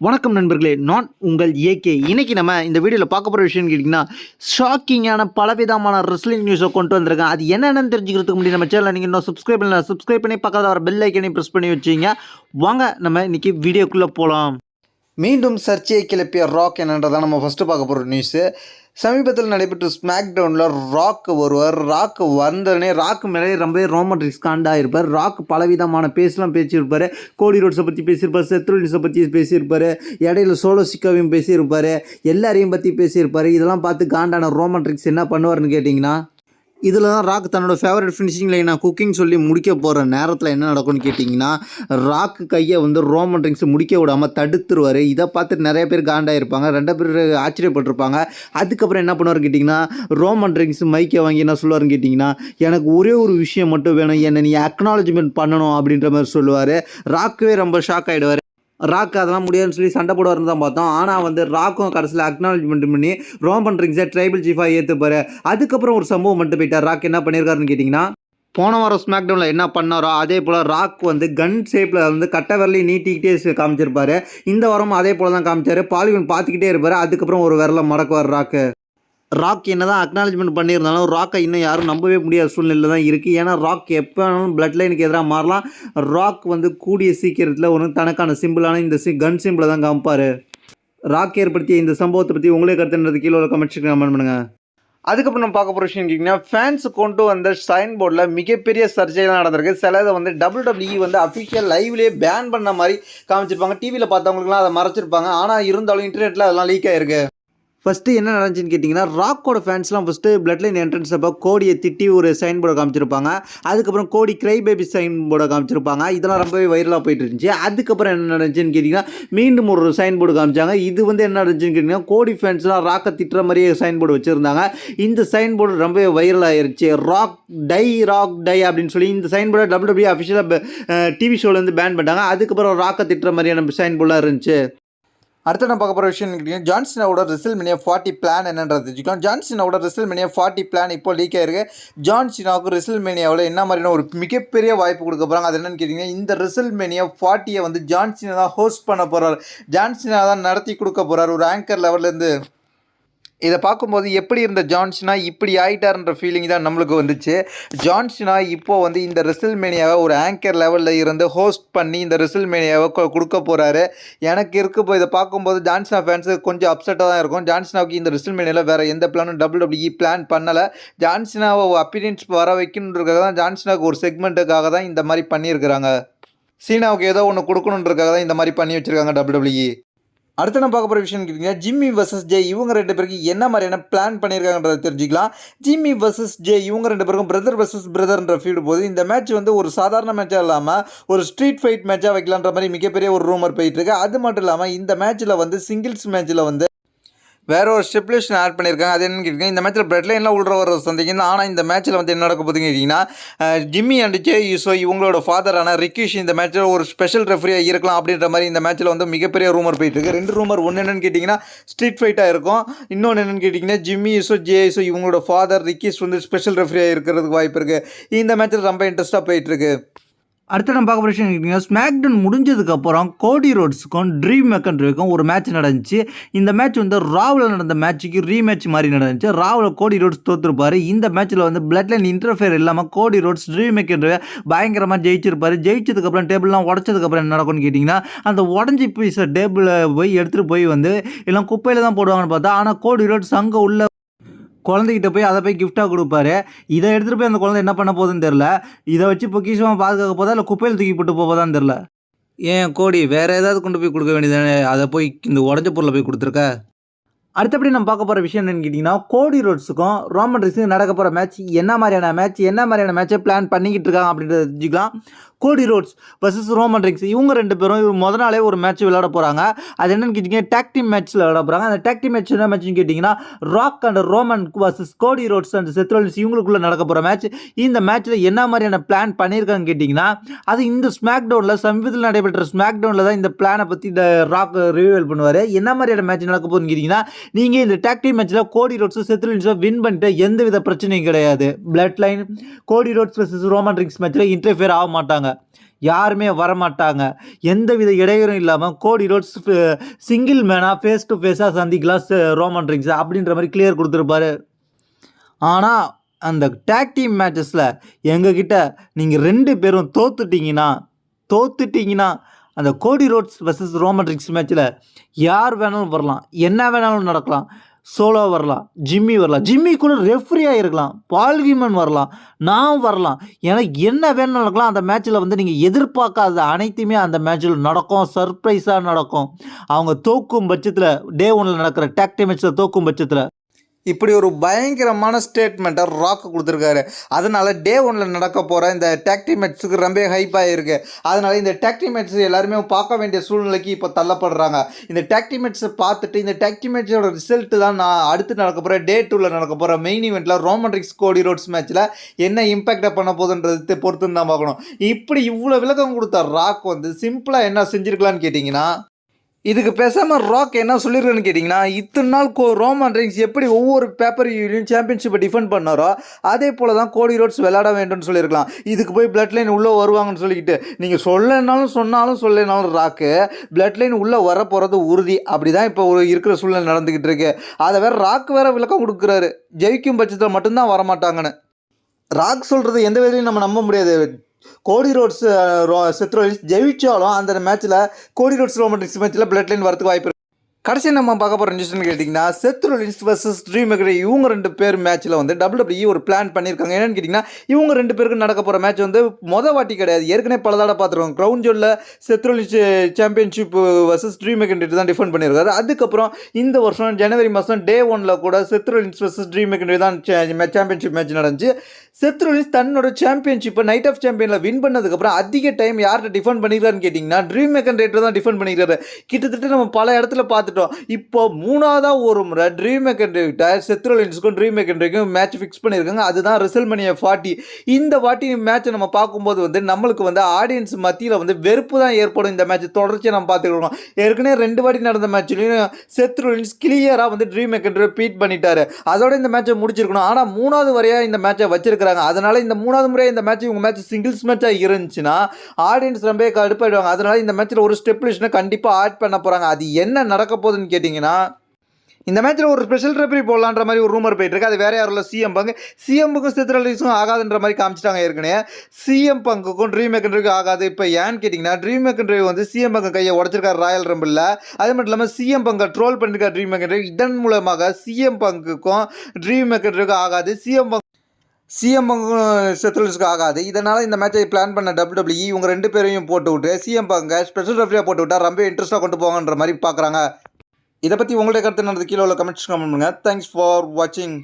வணக்கம் நண்பர்களே நான் உங்கள் ஏகே இன்றைக்கி நம்ம இந்த வீடியோவில் பார்க்க போகிற விஷயம் கேட்டிங்கன்னா ஷாக்கிங்கான பலவிதமான ரெஸ்லிங் நியூஸை கொண்டு வந்திருக்கேன் அது என்னென்னு தெரிஞ்சுக்கிறதுக்கு முன்னாடி நம்ம சேனலில் நீங்கள் இன்னும் சப்ஸ்கிரைப் பண்ணல சப்ஸ்கிரைப் பண்ணி பக்கத்தில் வர பெல் ஐக்கனையும் ப்ரெஸ் பண்ணி வச்சிங்க வாங்க நம்ம இன்னைக்கு வீடியோக்குள்ளே போகலாம் மீண்டும் சர்ச்சையை கிளப்பிய ராக் என்னன்றதான் நம்ம ஃபஸ்ட்டு பார்க்க போகிற நியூஸு சமீபத்தில் நடைபெற்ற ஸ்மாக் டவுனில் ராக் ஒருவர் ராக் வந்தோடனே ராக் மேலே ரொம்பவே ரோமன் ரிஸ்காண்டாக இருப்பார். ராக் பலவிதமான பேசலாம் பேசியிருப்பார். கோடி ரோட்ஸை பற்றி பேசியிருப்பார். செத்ரோலிஸை பற்றி பேசியிருப்பார். இடையில சோலோ சிக்காவையும் பேசியிருப்பார். எல்லாரையும் பற்றி பேசியிருப்பார். இதெல்லாம் பார்த்து காண்டான ரோமன் ரிக்ஸ் என்ன பண்ணுவார்னு கேட்டிங்கன்னா இதில் தான் ராக் தன்னோட ஃபேவரட் ஃபினிஷிங் லைனாக குக்கிங் சொல்லி முடிக்க போகிற நேரத்தில் என்ன நடக்கும்னு கேட்டிங்கன்னா ராக் கையை வந்து ரோமன் ரிங்ஸ் முடிக்க விடாமல் தடுத்துருவார். இதை பார்த்துட்டு நிறைய பேர் காண்டாயிருப்பாங்க. ரெண்டு பேர் ஆச்சரியப்பட்டிருப்பாங்க. அதுக்கப்புறம் என்ன பண்ணுவார் கேட்டிங்கன்னா ரோமன் ரிங்ஸ் மைக்கை வாங்கி என்ன சொல்லுவாருன்னு கேட்டிங்கன்னா எனக்கு ஒரே ஒரு விஷயம் மட்டும் வேணும். என்னை நீ அக்னாலஜ்மெண்ட் பண்ணணும் அப்படின்ற மாதிரி சொல்லுவார். ராக்கவே ரொம்ப ஷாக் ஆகிடுவார் ராக் அதெல்லாம் முடியாதுன்னு சொல்லி சண்டை போடுவார்னு தான் பார்த்தோம். ஆனால் வந்து ராக்கும் கடைசியில் அக்னாலஜ்மெண்ட் பண்ணி ரோமன் ரிங்ஸை ட்ரைபிள் சீஃபாக ஏற்றுப்பார் அதுக்கப்புறம் ஒரு சம்பவம் மட்டும் போயிட்டார் ராக் என்ன பண்ணியிருக்காருன்னு கேட்டிங்கன்னா போன வாரம் ஸ்மாக்டவுனில் என்ன பண்ணாரோ அதே போல் ராக் வந்து கன் ஷேப்பில் வந்து கட்டை விரலையும் நீட்டிக்கிட்டே காமிச்சிருப்பார் காமிச்சிருப்பாரு. இந்த வாரமும் அதே போல் தான் காமிச்சார். பாலிவன் பார்த்துக்கிட்டே இருப்பார். அதுக்கப்புறம் ஒரு விரலை மடக்குவார் ராக்கு. ராக் என்ன தான் அக்னாலஜ்மெண்ட் பண்ணியிருந்தாலும் ராக்கை இன்னும் யாரும் நம்பவே முடியாத சூழ்நிலை தான் இருக்குது ஏன்னா ராக் எப்போ வேணாலும் பிளட் லைனுக்கு எதிராக மாறலாம். ராக் வந்து கூடிய சீக்கிரத்தில் ஒரு தனக்கான சிம்பிளான இந்த சி கன் சிம்பிளை தான் காமிப்பார். ராக் ஏற்படுத்திய இந்த சம்பவத்தை பற்றி உங்களே கருத்துன்றது கீழே உள்ள கமெண்ட் கமெண்ட் பண்ணுங்கள் அதுக்கப்புறம் நம்ம பார்க்க போகிற விஷயம் கேட்டிங்கன்னா ஃபேன்ஸ் கொண்டு வந்த சைன் போர்டில் மிகப்பெரிய சர்ச்சைலாம் நடந்திருக்கு. சிலதை வந்து டபுள் வந்து அஃபிஷியல் லைவ்லேயே பேன் பண்ண மாதிரி காமிச்சிருப்பாங்க. டிவியில் பார்த்தவங்களுக்குலாம் அதை மறைச்சிருப்பாங்க. ஆனால் இருந்தாலும் இன்டர்நெட்டில் அதெல்லாம் லீக் ஆயிருக்கு. ஃபஸ்ட்டு என்ன நடந்துச்சுன்னு கேட்டிங்கன்னா ராக்கோட ஃபேன்ஸ்லாம் ஃபஸ்ட்டு பிளட் லைன் என்ட்ரன்ஸ் அப்போ கோடியை திட்டி ஒரு சைன் போர்டை காமிச்சிருப்பாங்க. அதுக்கப்புறம் கோடி கிரை பேபி சைன் போர்டை காமிச்சிருப்பாங்க. இதெல்லாம் ரொம்பவே வைரலாக போயிட்டு இருந்துச்சு. அதுக்கப்புறம் என்ன நடந்துச்சுன்னு கேட்டிங்கன்னா மீண்டும் ஒரு சைன் போர்டு காமிச்சாங்க. இது வந்து என்ன நடந்துச்சுன்னு கேட்டிங்கன்னா கோடி ஃபேன்ஸ்லாம் ராக்கை திட்டுற மாதிரியே சைன் போர்டு வச்சுருந்தாங்க. இந்த சைன் போர்டு ரொம்பவே வைரல் ஆயிருச்சு. ராக் டை ராக் டை அப்படின்னு சொல்லி இந்த சைன் போர்டை டபுள் டபிள்யூ அஃபிஷியலாக டிவி ஷோலேருந்து பேன் பண்ணிட்டாங்க. அதுக்கப்புறம் ராக்கை திட்டுற மாதிரியான சைன் போர்டெலாம் இருந்துச்சு. அடுத்து நம்ம பார்க்க போகிற விஷயம் கேட்டிங்கன்னா ஜான்சனோட ரிசல் மினியா ஃபார்ட்டி பிளான் என்னன்றது. தெரிஞ்சுக்கலாம் ஜான்சனோட ரிசல் மினியா ஃபார்ட்டி பிளான் இப்போ லீக் ஆயிருக்கு. ஜான்சினாவுக்கு ரிசல் மினியாவில் என்ன மாதிரியான ஒரு மிகப்பெரிய வாய்ப்பு கொடுக்க போகிறாங்க அது என்னன்னு கேட்டிங்கன்னா இந்த ரிசல் மினியா ஃபார்ட்டியை வந்து ஜான்சினா தான் ஹோஸ்ட் பண்ண போகிறார் ஜான்சினா தான் நடத்தி கொடுக்க போகிறார் ஒரு ஆங்கர் லெவல்லேருந்து இதை பார்க்கும்போது எப்படி இருந்த ஜான்சினா இப்படி ஆயிட்டார்ன்ற ஃபீலிங் தான் நம்மளுக்கு வந்துச்சு. ஜான்சினா இப்போது வந்து இந்த ரிசல் மேனியாவை ஒரு ஆங்கர் லெவலில் இருந்து ஹோஸ்ட் பண்ணி இந்த ரிசல் மேனியாவை கொடுக்க போகிறாரு எனக்கு இருக்க இப்போ இதை பார்க்கும்போது ஜான்சினா ஃபேன்ஸுக்கு கொஞ்சம் அப்செட்டாக தான் இருக்கும். ஜான்சினாவுக்கு இந்த ரிசல் மேனியாவில் வேறு எந்த பிளானும் டபுள் பிளான் பண்ணலை. ஜான்சினாவை அப்பீரியன்ஸ் வர வைக்கணுன்றதுக்காக தான் ஜான்சினாவுக்கு ஒரு செக்மெண்ட்டுக்காக தான் இந்த மாதிரி பண்ணியிருக்கிறாங்க. சீனாவுக்கு ஏதோ ஒன்று கொடுக்கணுன்றதுக்காக தான் இந்த மாதிரி பண்ணி வச்சுருக்காங்க டபுள் அடுத்து நம்ம பார்க்க போகிற விஷயம் கேட்டிங்கன்னா ஜிம்மி வர்சஸ் ஜே இவங்க ரெண்டு பேருக்கு என்ன மாதிரியான பிளான் பண்ணியிருக்காங்கன்றதை தெரிஞ்சுக்கலாம். ஜிம்மி வர்சஸ் ஜே இவங்க ரெண்டு பேருக்கும் பிரதர் வர்சஸ் பிரதர்ன்ற ஃபீல்டு போது இந்த மேட்ச் வந்து ஒரு சாதாரண மேட்சாக இல்லாமல் ஒரு ஸ்ட்ரீட் ஃபைட் மேட்சாக வைக்கலான்ற மாதிரி மிகப்பெரிய ஒரு ரூமர் போயிட்டுருக்கு அது மட்டும் இல்லாமல் இந்த மேட்ச்சில் வந்து சிங்கிள்ஸ் மேட்ச்சில் வந்து வேற ஒரு ஸ்டெப்லேஷன் ஆட் பண்ணியிருக்காங்க. அது என்னன்னு கேட்டிங்கன்னா இந்த மேட்ச்சில் பிரெட் லைன்லாம் உள்ள வர சந்திக்கிங்க ஆனால் இந்த மேட்ச்சில் வந்து என்ன நடக்க போகுதுன்னு கேட்டிங்கன்னா ஜிம்மி அண்ட் ஜே யூசோ இவங்களோட ஃபாதரான ரிக்கிஷ் இந்த மேட்ச்சில் ஒரு ஸ்பெஷல் ரெஃபரியாக இருக்கலாம் அப்படின்ற மாதிரி இந்த மேட்ச்சில் வந்து மிகப்பெரிய ரூமர் போயிட்டு இருக்கு. ரெண்டு ரூமர் ஒன்று என்னென்னு கேட்டிங்கன்னா ஸ்ட்ரீட் ஃபைட்டாக இருக்கும். இன்னொன்று என்னன்னு கேட்டிங்கன்னா ஜிம்மி யூசோ ஜே யூசோ இவங்களோட ஃபாதர் ரிக்கிஷ் வந்து ஸ்பெஷல் ரெஃபரியாக இருக்கிறதுக்கு வாய்ப்பு இருக்குது இந்த மேட்ச்சில் ரொம்ப இன்ட்ரெஸ்ட்டாக போயிட்டுருக்கு அடுத்து நம்ம பார்க்க போகிற விஷயம் கேட்டிங்கன்னா ஸ்மாக்டவுன் முடிஞ்சதுக்கப்புறம் கோடி ரோட்ஸுக்கும் ட்ரீம் மெக்கன்ட்ரிக்கும் ஒரு மேட்ச் நடந்துச்சு. இந்த மேட்ச் வந்து ராவில் நடந்த மேட்ச்சுக்கு ரீமேட்ச் மாதிரி நடந்துச்சு. ராவில் கோடி ரோட்ஸ் தோற்றுருப்பாரு இந்த மேட்ச்சில் வந்து பிளட் லைன் இன்டர்ஃபியர் இல்லாமல் கோடி ரோட்ஸ் ட்ரீம் மெக்கன்ட்ரி பயங்கரமாக ஜெயிச்சிருப்பாரு. ஜெயிச்சதுக்கப்புறம் டேபிள்லாம் உடச்சதுக்கப்புறம் என்ன நடக்கும்னு கேட்டிங்கன்னா அந்த உடஞ்சி பீஸை டேபிளை போய் எடுத்துகிட்டு போய் வந்து எல்லாம் குப்பையில் தான் போடுவாங்கன்னு பார்த்தா ஆனால் கோடி ரோட்ஸ் அங்கே உள்ள குழந்தைகிட்ட போய் அதை போய் கிஃப்டாக கொடுப்பாரு. இதை எடுத்துகிட்டு போய் அந்த குழந்தை என்ன பண்ண போகுதுன்னு தெரில இதை வச்சு பொக்கிஷமாக பாதுகாக்க போதா இல்லை குப்பையில் தூக்கி போட்டு போவதான்னு தெரில ஏன் கோடி வேற ஏதாவது கொண்டு போய் கொடுக்க வேண்டியதானே அதை போய் இந்த உடஞ்ச பொருளை போய் கொடுத்துருக்க? அடுத்தபடி நம்ம பார்க்க போகிற விஷயம் என்னன்னு கேட்டிங்கன்னா கோடி ரோட்ஸுக்கும் ரோமன் ரிஸுக்கும் நடக்க போகிற மேட்ச் என்ன மாதிரியான மேட்ச் என்ன மாதிரியான மேட்சை பிளான் பண்ணிக்கிட்டு இருக்காங்க அப்படின்றத தெரிஞ்சுக்கலாம். கோடி ரோட்ஸ் வர்சஸ் ரோமன் ரிங்ஸ் இவங்க ரெண்டு பேரும் இவங்க முத நாளே ஒரு மேட்ச் விளையாட போகிறாங்க அது என்னன்னு கேட்டிங்கன்னா டேக் டீம் மேட்ச்சில் விளையாட போகிறாங்க அந்த டேக் மேட்ச் என்ன மேட்ச்னு கேட்டிங்கன்னா Rock and Roman versus Cody Rhodes and Seth Rollins இவங்களுக்குள்ளே நடக்க போகிற மேட்ச் இந்த மேட்ச்சில் என்ன மாதிரியான பிளான் பண்ணியிருக்காங்கன்னு கேட்டிங்கன்னா அது இந்த ஸ்மாக் டவுனில் சமீபத்தில் நடைபெற்ற ஸ்மாக் டவுனில் தான் இந்த பிளானை பற்றி இந்த ராக் ரிவியூவல் பண்ணுவார். என்ன மாதிரியான மேட்ச் நடக்க போகுதுன்னு கேட்டிங்கன்னா நீங்கள் இந்த டேக் டீம் மேட்ச்சில் கோடி ரோட்ஸும் செத்ரோலிஸும் வின் பண்ணிட்டு எந்த வித பிரச்சனையும் கிடையாது. Bloodline Cody Rhodes versus Roman Reigns மேட்ச்சில் இன்டர்ஃபியர் ஆக மாட்டாங்க. யாருமே வரமாட்டாங்க. எந்தவித இடையூறும் இல்லாமல் கோடி ரோட்ஸ் சிங்கிள் மேனாக ஃபேஸ் டு ஃபேஸாக சந்திக்கலாம் ரோமன் ரிங்ஸ் அப்படின்ற மாதிரி கிளியர் கொடுத்துருப்பாரு. ஆனால் அந்த டேக் டீம் மேட்சஸில் எங்ககிட்ட நீங்கள் ரெண்டு பேரும் தோத்துட்டிங்கன்னா தோத்துட்டிங்கன்னா அந்த கோடி ரோட்ஸ் வெர்சஸ் ரோமன் ரிங்ஸ் மேட்ச்சில் யார் வேணாலும் வரலாம் என்ன வேணாலும் நடக்கலாம். சோலோ வரலாம் ஜிம்மி வரலாம். ஜிம்மி கூட ரெஃப்ரியாக இருக்கலாம் பால்கிமன் வரலாம் நான் வரலாம். ஏன்னா என்ன வேணும் நடக்கலாம் அந்த மேட்ச்சில் வந்து நீங்கள் எதிர்பார்க்காத அனைத்துமே அந்த மேட்ச்சில் நடக்கும். சர்ப்ரைஸாக நடக்கும். அவங்க தோக்கும் பட்சத்தில் டே ஒன்றில் நடக்கிற டேக்டி மேட்ச்சில் தோக்கும் பட்சத்தில். இப்படி ஒரு பயங்கரமான ஸ்டேட்மெண்ட்டை ராக் கொடுத்துருக்காரு. அதனால் டே ஒனில் நடக்க போகிற இந்த டேக்டி மேட்ச்சுக்கு ரொம்ப ஹைப்பாக இருக்கு அதனால் இந்த டேக்டி மேட்ச் எல்லாருமே பார்க்க வேண்டிய சூழ்நிலைக்கு இப்போ தள்ளப்படுறாங்க. இந்த டேக்டி மேட்ச்சை பார்த்துட்டு இந்த டேக்டி மேட்சோட ரிசல்ட்டு தான் நான் அடுத்து நடக்க போகிற டே டூவில் நடக்க போகிற மெயின் இவெண்ட்டில் ரோமன் ரிக்ஸ் கோடி ரோட்ஸ் மேட்ச்சில் என்ன இம்பேக்டை பண்ண போகுதுன்றது பொறுத்து தான் பார்க்கணும். இப்படி இவ்வளோ விளக்கம் கொடுத்த ராக் வந்து சிம்பிளாக என்ன செஞ்சுருக்கலான்னு கேட்டிங்கன்னா இதுக்கு பேசாமல் ராக் என்ன சொல்லியிருக்கேன்னு கேட்டிங்கன்னா இத்தனை நாள் கோ ரோமன் ரிங்ஸ் எப்படி ஒவ்வொரு பேப்பர் யூனியன் சாம்பியன்ஷிப்பை டிஃபெண்ட் பண்ணாரோ அதே போல் தான் கோடி ரோட்ஸ் விளையாட வேண்டும்னு சொல்லியிருக்கலாம். இதுக்கு போய் பிளட் லைன் உள்ளே வருவாங்கன்னு சொல்லிக்கிட்டு நீங்கள் சொல்லனாலும் சொன்னாலும் சொல்லனாலும் ராக்கு பிளட் லைன் உள்ளே வர போகிறது உறுதி. அப்படி தான் இப்போ ஒரு இருக்கிற சூழ்நிலை நடந்துக்கிட்டு இருக்கு. அதை வேறு ராக் வேற விளக்கம் கொடுக்குறாரு. ஜெயிக்கும் பட்சத்தில் மட்டும்தான் வரமாட்டாங்கன்னு. ராக் சொல்கிறது எந்த விதத்துலையும் நம்ம நம்ப முடியாது கோடி ரோட்ஸ் அஹ், ஜெயிச்சாலும் அந்த மேட்ச்சில் கோடி ரோட்ஸ் ரோமன்டிக்ஸ் மேட்ச்சில் பிளட் லைன் வரதுக்கு வாய்ப்பு கடைசி நம்ம பார்க்க போகிற நியூஸ்னு கேட்டிங்கன்னா செத்ரோலின்ஸ் வர்சஸ் ட்ரீம் இவங்க ரெண்டு பேர் மேட்ச்சில் வந்து WWE ஒரு பிளான் பண்ணியிருக்காங்க. என்னென்னு கேட்டிங்கன்னா இவங்க ரெண்டு பேருக்கு நடக்க போகிற மேட்ச் வந்து மொத வாட்டி கிடையாது. ஏற்கனவே பல தடவை பார்த்துருக்கோம். Crown ஜோலில் Seth Rollins championship versus Drew தான் டிஃபெண்ட் பண்ணியிருக்காரு. அதுக்கப்புறம் இந்த வருஷம் ஜனவரி மாதம் டே ஒனில் கூட செத்ரோலின்ஸ் வர்சஸ் ட்ரீம் தான் சாம்பியன்ஷிப் மேட்ச் நடந்துச்சு. செத்ரோலின்ஸ் தன்னோட சாம்பியன்ஷிப்பை நைட் ஆஃப் சாம்பியனில் வின் பண்ணதுக்கப்புறம் அதிக டைம் யார்கிட்ட டிஃபெண்ட் பண்ணிக்கிறான்னு கேட்டிங்கன்னா ட்ரீம் மேக்கன் ரேட்டர் தான் டிஃபெண்ட் பண்ணிக்கிறாரு கிட்டத்தட்ட நம்ம பல இடத்துல பார்த்துட்டோம் இப்போ மூணாவதாக ஒரு முறை ட்ரீம் மேக்கன் ரேட்டை செத்ரோலின்ஸுக்கும் ட்ரீம் மேக்கன் மேட்ச் ஃபிக்ஸ் பண்ணியிருக்காங்க. அதுதான் ரிசல் மணியை ஃபார்ட்டி இந்த வாட்டி மேட்ச்சை நம்ம பார்க்கும்போது வந்து நம்மளுக்கு வந்து ஆடியன்ஸ் மத்தியில் வந்து வெறுப்பு தான் ஏற்படும் இந்த மேட்ச் தொடர்ச்சியாக நம்ம பார்த்துக்கிறோம் ஏற்கனவே ரெண்டு வாட்டி நடந்த மேட்ச்லையும் செத்ரோலின்ஸ் கிளியராக வந்து ட்ரீம் மேக்கன் பீட் பண்ணிட்டாரு. அதோட இந்த மேட்சை முடிச்சிருக்கணும். ஆனால் மூணாவது வரையாக இந்த மேட்சை வச்சிருக்கிறாங்க. அதனால் இந்த மூணாவது முறை இந்த மேட்ச் இவங்க மேட்ச் சிங்கிள்ஸ் மேட்சாக இருந்துச்சுன்னா ஆடியன்ஸ் ரொம்ப கடுப்பாயிடுவாங்க. அதனால் இந்த மேட்ச்சில் ஒரு ஸ்டெப்லேஷனை கண்டிப்பாக ஆட் பண்ண போகிறாங்க அது என்ன நடக்க போகுதுன்னு கேட்டிங்கன்னா இந்த மேட்ச்சில் ஒரு ஸ்பெஷல் ரெஃபரி போடலான்ற மாதிரி ஒரு ரூமர் போயிட்டு இருக்கு. அது வேற யாரும் இல்லை சிஎம் பங்கு. சிஎம்புக்கும் சித்ரலீஸும் ஆகாதுன்ற மாதிரி காமிச்சிட்டாங்க ஏற்கனவே. சிஎம் பங்குக்கும் ட்ரீம் மேக்கன்ட்ரிக்கும் ஆகாது. இப்போ ஏன்னு கேட்டிங்கன்னா ட்ரீம் மேக்கன்ட்ரி வந்து சிஎம் பங்கு கையை உடச்சிருக்காரு ராயல் ரம்பிளில் அது மட்டும் இல்லாமல் சிஎம் பங்கை ட்ரோல் பண்ணிருக்கார் ட்ரீம் மேக்கன்ட்ரி இதன் மூலமாக சிஎம் பங்குக்கும் ட்ரீம் மேக்கன்ட்ரிக்கும் ஆகாது. சிஎம் பங்கு சிஎம் செத்துலஸ்க்கு ஆகாது. இதனால் இந்த மேட்சை பிளான் பண்ண WWE இவங்க ரெண்டு பேரையும் போட்டு விட்டு சிஎம் பங்கை ஸ்பெஷல் ரெஃபரியாக போட்டு விட்டா ரொம்ப இன்ட்ரெஸ்ட்டாக கொண்டு போங்கன்ற மாதிரி பார்க்குறாங்க. இதை பற்றி உங்களுடைய கருத்து நடந்து கீழே உள்ள கமெண்ட்ஸ் கமெண்ட் பண்ணுங்கள் தேங்க்ஸ் ஃபார் வாட்சிங்